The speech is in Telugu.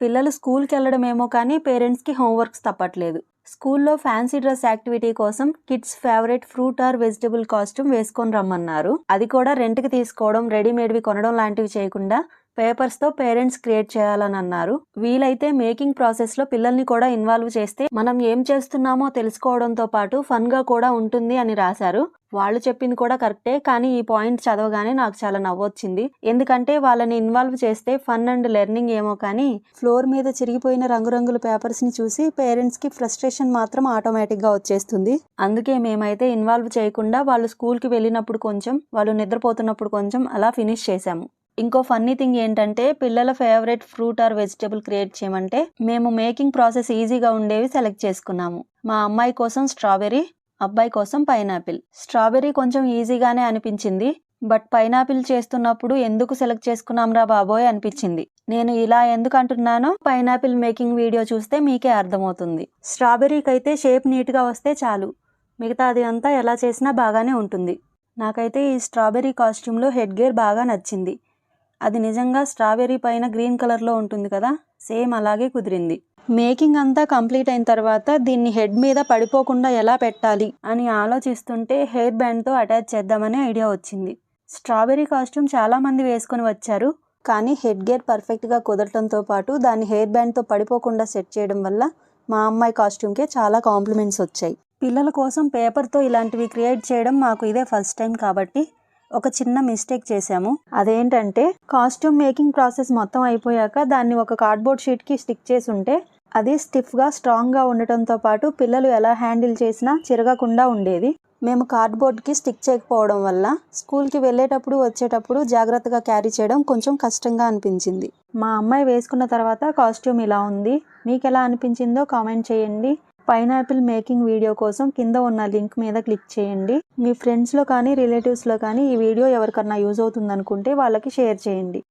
పిల్లలు స్కూల్కి వెళ్ళడమేమో కానీ పేరెంట్స్కి హోంవర్క్స్ తప్పట్లేదు. స్కూల్లో ఫ్యాన్సీ డ్రెస్ యాక్టివిటీ కోసం kids favourite fruit or vegetable costume వేసుకొని రమ్మన్నారు. అది కూడా రెంట్కి తీసుకోవడం రెడీమేడ్వి కొనడం లాంటివి చేయకుండా పేపర్స్తో పేరెంట్స్ క్రియేట్ చేయాలని అన్నారు వీలైతే మేకింగ్ ప్రాసెస్లో పిల్లల్ని కూడా ఇన్వాల్వ్ చేస్తే మనం ఏం చేస్తున్నామో తెలుసుకోవడంతో పాటు ఫన్గా కూడా ఉంటుంది అని రాశారు. వాళ్ళు చెప్పింది కూడా కరెక్టే కానీ ఈ పాయింట్ చదవగానే నాకు చాలా నవ్వొచ్చింది. ఎందుకంటే వాళ్ళని ఇన్వాల్వ్ చేస్తే ఫన్ అండ్ లెర్నింగ్ ఏమో కానీ ఫ్లోర్ మీద చిరిగిపోయిన రంగురంగుల పేపర్స్ని చూసి పేరెంట్స్కి ఫ్రస్ట్రేషన్ మాత్రం ఆటోమేటిక్గా వచ్చేస్తుంది. అందుకే మేమైతే ఇన్వాల్వ్ చేయకుండా వాళ్ళు స్కూల్కి వెళ్ళినప్పుడు కొంచెం వాళ్ళు నిద్రపోతున్నప్పుడు కొంచెం అలా ఫినిష్ చేశాము. ఇంకో ఫన్నీ థింగ్ ఏంటంటే పిల్లల favourite fruit or vegetable create చేయమంటే మేము మేకింగ్ ప్రాసెస్ ఈజీగా ఉండేవి సెలెక్ట్ చేసుకున్నాము. మా అమ్మాయి కోసం స్ట్రాబెర్రీ అబ్బాయి కోసం పైనాపిల్ స్ట్రాబెర్రీ కొంచెం ఈజీగానే అనిపించింది బట్ పైనాపిల్ చేస్తున్నప్పుడు ఎందుకు సెలెక్ట్ చేసుకున్నాంరా బాబోయ్ అనిపించింది. నేను ఇలా ఎందుకు అంటున్నానో పైనాపిల్ మేకింగ్ వీడియో చూస్తే మీకే అర్థమవుతుంది. స్ట్రాబెర్రీకి అయితే షేప్ నీట్గా వస్తే చాలు. మిగతా అది అంతా ఎలా చేసినా బాగానే ఉంటుంది. నాకైతే ఈ స్ట్రాబెర్రీ కాస్ట్యూమ్లో హెడ్ గేర్ బాగా నచ్చింది. అది నిజంగా స్ట్రాబెర్రీ పైన గ్రీన్ కలర్లో ఉంటుంది కదా? సేమ్ అలాగే కుదిరింది. మేకింగ్ అంతా కంప్లీట్ అయిన తర్వాత దీన్ని హెడ్ మీద పడిపోకుండా ఎలా పెట్టాలి అని ఆలోచిస్తుంటే హెయిర్ బ్యాండ్తో అటాచ్ చేద్దామనే ఐడియా వచ్చింది. స్ట్రాబెర్రీ కాస్ట్యూమ్ చాలామంది వేసుకొని వచ్చారు. కానీ హెడ్ గేర్ పర్ఫెక్ట్గా కుదరటంతో పాటు దాన్ని హెయిర్ బ్యాండ్తో పడిపోకుండా సెట్ చేయడం వల్ల మా అమ్మాయి కాస్ట్యూమ్కే చాలా కాంప్లిమెంట్స్ వచ్చాయి. పిల్లల కోసం పేపర్తో ఇలాంటివి క్రియేట్ చేయడం మాకు ఇదే ఫస్ట్ టైం కాబట్టి ఒక చిన్న మిస్టేక్ చేశాము. అదేంటంటే కాస్ట్యూమ్ మేకింగ్ ప్రాసెస్ మొత్తం అయిపోయాక దాన్ని ఒక కార్డ్బోర్డ్ షీట్కి స్టిక్ చేసి ఉంటే అది స్టిఫ్గా స్ట్రాంగ్గా ఉండటంతో పాటు పిల్లలు ఎలా హ్యాండిల్ చేసినా చిరగకుండా ఉండేది. మేము కార్డ్బోర్డ్కి స్టిక్ చేయకపోవడం వల్ల స్కూల్కి వెళ్ళేటప్పుడు వచ్చేటప్పుడు జాగ్రత్తగా క్యారీ చేయడం కొంచెం కష్టంగా అనిపించింది. మా అమ్మాయి వేసుకున్న తర్వాత కాస్ట్యూమ్ ఇలా ఉంది. మీకు ఎలా అనిపించిందో కామెంట్ చేయండి. పైనాపిల్ మేకింగ్ వీడియో కోసం కింద ఉన్న లింక్ మీద క్లిక్ చేయండి. మీ ఫ్రెండ్స్లో కానీ రిలేటివ్స్లో కానీ ఈ వీడియో ఎవరికన్నా యూజ్ అవుతుంది అనుకుంటే వాళ్ళకి షేర్ చేయండి.